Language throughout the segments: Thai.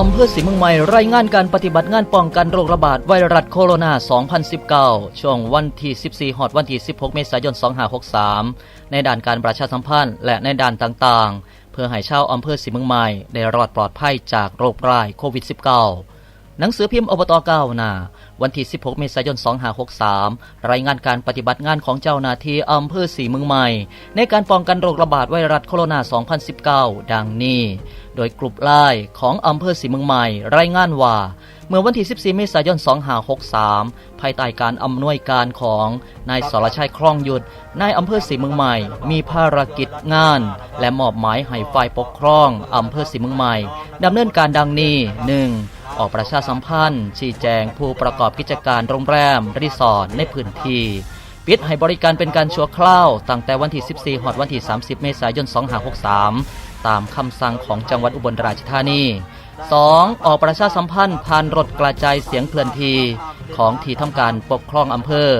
อำเภอสีเมืองใหม่รายงานการปฏิบัติงานป้องกันโรคระบาดไวรัสโคโรนา 2019 ช่วงวันที่ 14 หอดวันที่ 16 เมษายน 2563 ในด่านการประชาสัมพันธ์และในด่านต่างๆ เพื่อให้ชาวอำเภอสีเมืองใหม่ได้รอดปลอดภัยจากโรคร้ายโควิด -19 หนังสือพิมพ์อบตเก้าหน้าวันที่ 16 เมษายน 2563 รายงานการปฏิบัติงานของเจ้าหน้าที่อำเภอศรีเมืองใหม่ ในการป้องกันโรคระบาดไวรัสโคโรนา 2019 ดังนี้ โดยกลุ่มไล่ของอำเภอศรีเมืองใหม่ รายงานว่า เมื่อวันที่ 14 เมษายน 2563 ภายใต้การอำนวยการของนายสรชัยคล่องหยุดนายอำเภอศรีเมืองใหม่ มีภารกิจงาน และมอบหมายให้ฝ่ายปกครองอำเภอศรีเมืองใหม่ดำเนินการดังนี้ 1. ออกประชาสัมพันธ์ ชี้แจงผู้ประกอบกิจการโรงแรม รีสอร์ทในพื้นที่ปิดให้บริการเป็นการชั่วคราวตั้งแต่วันที่ 14หอดวันที่ 30 เมษายน 2563 ตามคำสั่งของจังหวัดอุบลราชธานี 2. ออกประชาสัมพันธ์ผ่านรถกระจายเสียงเคลื่อนที่ของที่ทำการปกครองอำเภอ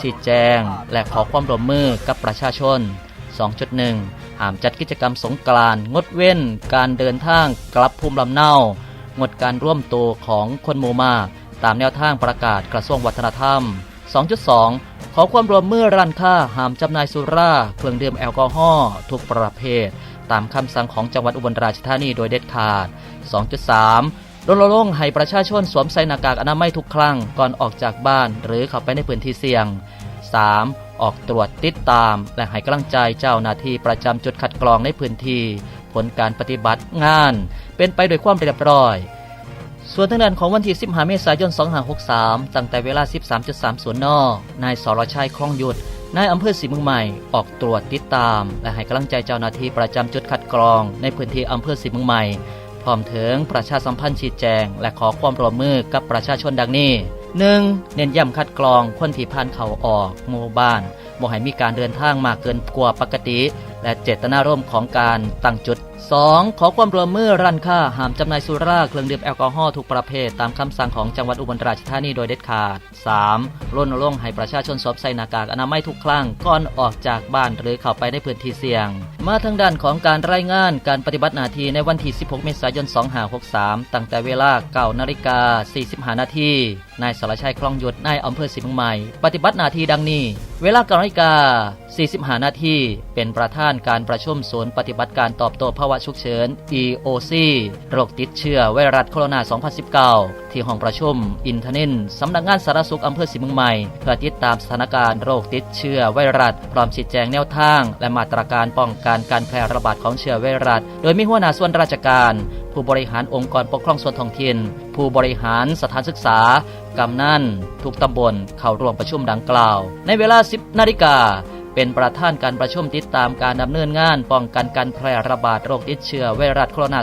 ชี้แจง และขอความร่วมมือกับประชาชน 2.1 ห้ามจัดกิจกรรมสงกรานต์งดเว้น การเดินทางกลับภูมิลำเนา งดการร่วมตัวของคนหมู่มา ตามแนวทางประกาศกระทรวงวัฒนธรรม 2.2 ขอความร่วมมือร้านค้าห้ามจำหน่ายสุราเครื่องดื่มแอลกอฮอล์ทุกประเภท ตามคำสั่งของจังหวัดอุบลราชธานีโดยเด็ดขาด 2.3รณรงค์ให้ประชาชนสวมใส่หน้ากากอนามัยทุกครั้งก่อนออกจากบ้านหรือเข้าไปในพื้นที่เสี่ยง 3. ออกตรวจติดตาม และให้กำลังใจเจ้าหน้าที่ประจำจุดคัดกรองในพื้นที่ ผลการปฏิบัติงาน เป็นไปโดยความเรียบร้อย ส่วนทางด้านของวันที่ 15 เมษายน 2563 ตั้งแต่เวลา 13.30น นายสรชัยคล่องยุดนายอำเภอศรีเมืองใหม่ออกตรวจติดตาม และให้กำลังใจเจ้าหน้าที่ประจำจุดคัดกรอง ในพื้นที่อำเภอศรีเมืองใหม่ พร้อมถึงประชาสัมพันธ์ชี้แจง และขอความร่วมมือกับประชาชนดังนี้ 1. เน้นย้ำคัดกรองคนที่ผ่านเข้าออกหมู่บ้านบ่ให้มีการเดินทางมากเกินกว่าปกติ และเจตนารมณ์ของการตั้งจุด 2. ขอความร่วมมือร้านค้าห้ามจำหน่ายสุราเครื่องดื่มแอลกอฮอล์ทุกประเภทตามคำสั่งของจังหวัดอุบลราชธานีโดยเด็ดขาด 3. รณรงค์ให้ประชาชนสวมใส่หน้ากากอนามัยทุกครั้งก่อนออกจากบ้านหรือเข้าไปในพื้นที่เสี่ยง มาทางด้านของการรายงานการปฏิบัติหน้าที่ในวันที่ 16 เมษายน 2563 ตั้งแต่เวลา 9 นาฬิกา 45 นาทีนายสรชัยคลองหยุดนายอำเภอศรีเมืองใหม่ ปฏิบัติหน้าที่ดังนี้เวลา9นาฬิกา45นาทีเป็นประธานการประชุมศูนย์ปฏิบัติการตอบโต้ภาวะฉุกเฉิน EOC โรคติดเชื้อไวรัสโคโรนา 2019 ที่ห้องประชุม อินทนินสำนักงานสารสุขอำเภอศรีมืองใหม่ เพื่อติดตามสถานการณ์โรคติดเชื้อไวรัส พร้อมชี้แจงแนวทาง และมาตรการป้องกันการแพร่ระบาดของเชื้อไวรัส โดยมีหัวหน้าส่วนราชการผู้บริหารองค์กรปกครองส่วนท้องถิ่น ผู้บริหารสถานศึกษา กำนันทุกตำบลเข้าร่วมประชุมดังกล่าว ในเวลา 10 นาฬิกา เป็นประธานการประชุมติดตามการดำเนินงานป้องกันการแพร่ระบาดโรคติดเชื้อไวรัสโคโรนา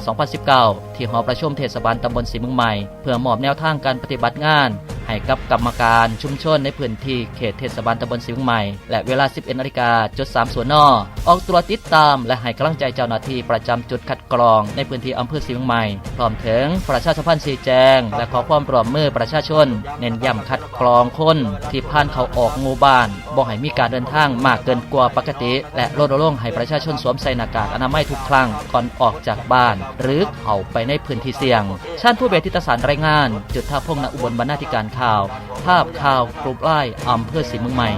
2019 ที่หอประชุมเทศบาลตำบลศรีเมืองใหม่ เพื่อมอบแนวทางการปฏิบัติงาน ให้กับกรรมการชุมชนในพื้นที่เขตเทศบาลตำบลศรีงใหม่ และเวลา 11นาฬิกาจุด3ส่วนนอออกตรวจติดตามและให้กำลังใจเจ้าหน้าที่ประจำจุดคัดกรองในพื้นที่อำเภอศรีงใหม่ พร้อมถึงประชาสัมพันธ์ชี้แจง และขอความร่วมมือประชาชน เน้นย้ำคัดกรองคนที่ผ่านเข้าออกหมู่บ้านบ่ให้มีการเดินทางมากเกินกว่าปกติ และรณรงค์ให้ประชาชนสวมใส่หน้ากากอนามัยทุกครั้งก่อนออกจากบ้าน หรือเข้าไปในพื้นที่เสี่ยงชาญผู้เบทิตสารรายงาน จุดท่าพงณอุบลบรรณาธิการข่าว ภาพข่าวกรุปไล่อำเภอศรีเมืองใหม่